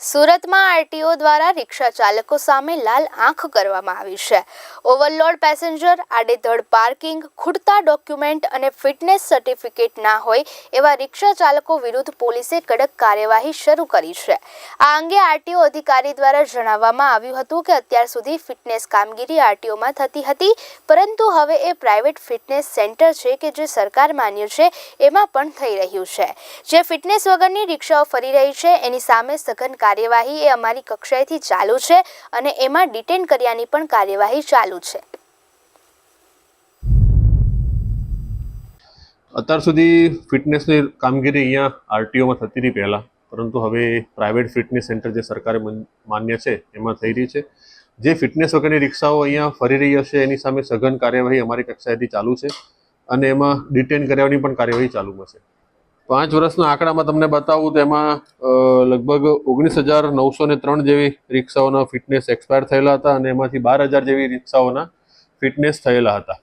સુરતમાં આરટીઓ દ્વારા રિક્ષા ચાલકો સામે લાલ આંખ કરવામાં આવી છે. ઓવરલોડ પેસેન્જર આડેધડ પાર્કિંગ ખૂટતા ડોક્યુમેન્ટ અને ફિટનેસ સર્ટિફિકેટ ના હોય એવા રિક્ષા ચાલકો વિરુદ્ધ પોલીસે કડક કાર્યવાહી શરૂ કરી છે. આ અંગે આરટીઓ અધિકારી દ્વારા જણાવવામાં આવ્યું હતું કે અત્યાર સુધી ફિટનેસ કામગીરી આરટીઓમાં થતી હતી, પરંતુ હવે એ પ્રાઇવેટ ફિટનેસ સેન્ટર છે કે જે સરકાર માન્ય છે, એમાં પણ થઈ રહ્યું છે. જે ફિટનેસ વગરની રિક્ષાઓ ફરી રહી છે, એની સામે સઘન કાર્યવાહી એ અમારી કક્ષાએથી ચાલુ છે અને એમાં ડિટેન કર્યાની પણ કાર્યવાહી ચાલુ છે. અત્યાર સુધી ફિટનેસની કામગીરી અહીંયા આરટીઓમાં થતી હતી પહેલાં, પરંતુ હવે પ્રાઇવેટ ફિટનેસ સેન્ટર જે સરકારે માન્ય છે, એમાં થઈ રહી છે. જે ફિટનેસ વગરની રિક્ષાઓ અહીંયા ફરી રહી હશે, એની સામે સઘન કાર્યવાહી અમારી કક્ષાએથી ચાલુ છે અને એમાં ડિટેન કર્યાની પણ કાર્યવાહી ચાલુમાં છે. પાંચ વર્ષના આંકડામાં તમને બતાવું, તેમાં લગભગ ઓગણીસ હજાર નવસો ને ત્રણ જેવી રિક્ષાઓના ફિટનેસ એક્સપાયર થયેલા હતા અને એમાંથી બાર હજાર જેવી રિક્ષાઓના ફિટનેસ થયેલા હતા.